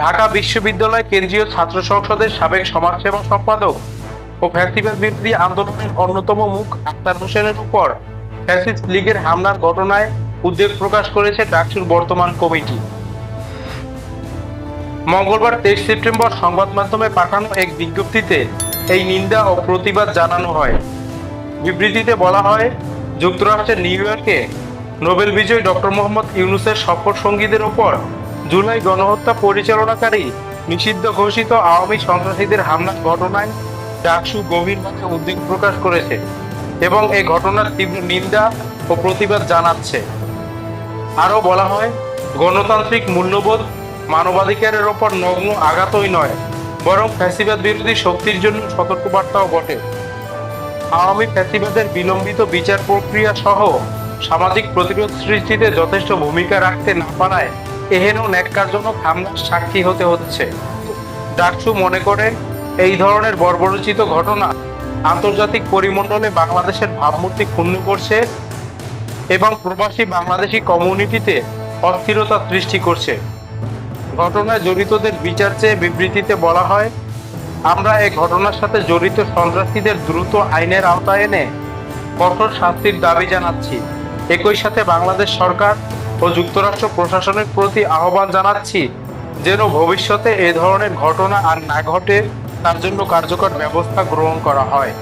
ঢাকা বিশ্ববিদ্যালয় কেন্দ্রীয় ছাত্র সংসদের সাবেক সমাজসেবা সম্পাদক ও ফ্যাসিবাদ বিরোধী আন্দোলনের অন্যতম মুখ আক্তার হোসেনের উপর ফ্যাসিস্ট লীগের হামলার ঘটনায় উদ্বেগ প্রকাশ করেছে ডাকসুর বর্তমান কমিটি। মঙ্গলবার তেইশ সেপ্টেম্বর সংবাদ মাধ্যমে পাঠানো এক বিজ্ঞপ্তিতে এই নিন্দা ও প্রতিবাদ জানানো হয়। বিবৃতিতে বলা হয়, যুক্তরাষ্ট্রের নিউ ইয়র্কে নোবেল বিজয়ী ডক্টর মোহাম্মদ ইউনুসের সফর সঙ্গীদের ওপর জুলাই গণহত্যা পরিচালনাকারী নিষিদ্ধ ঘোষিত আওয়ামী সন্ত্রাসীদের হামলার ঘটনায় ডাকসু গভীরভাবে উদ্বেগ প্রকাশ করেছে এবং এই ঘটনার তীব্র নিন্দা ও প্রতিবাদ জানাচ্ছে। আরও বলা হয়, গণতান্ত্রিক মূল্যবোধ মানবাধিকারের ওপর নগ্ন আঘাতই নয়, বরং ফ্যাসিবাদ বিরোধী শক্তির জন্য সতর্কবার্তাও বটে। আওয়ামী ফ্যাসিবাদের বিলম্বিত বিচার প্রক্রিয়া সহ সামাজিক প্রতিরোধ সৃষ্টিতে যথেষ্ট ভূমিকা রাখতে না পারায় এহেন ন্যাক্কারজনক হামলার সাক্ষী হতে হচ্ছে। ডাকসু মনে করে, এই ধরনের বর্বরচিত ঘটনা আন্তর্জাতিক পরিমণ্ডলে বাংলাদেশের ভাবমূর্তি ক্ষুণ্ণ করছে এবং প্রবাসী বাংলাদেশি কমিউনিটিতে অস্থিরতা সৃষ্টি করছে। ঘটনায় জড়িতদের বিচার চেয়ে বিবৃতিতে বলা হয়, আমরা এই ঘটনার সাথে জড়িত সন্ত্রাসীদের দ্রুত আইনের আওতায় এনে কঠোর শাস্তির দাবি জানাচ্ছি। একই সাথে বাংলাদেশ সরকার ও যুক্তরাষ্ট্র প্রশাসনের প্রতি আহ্বান জানাচ্ছি যেন ভবিষ্যতে এ ধরনের ঘটনা আর না ঘটে, তার জন্য কার্যকর ব্যবস্থা গ্রহণ করা হয়।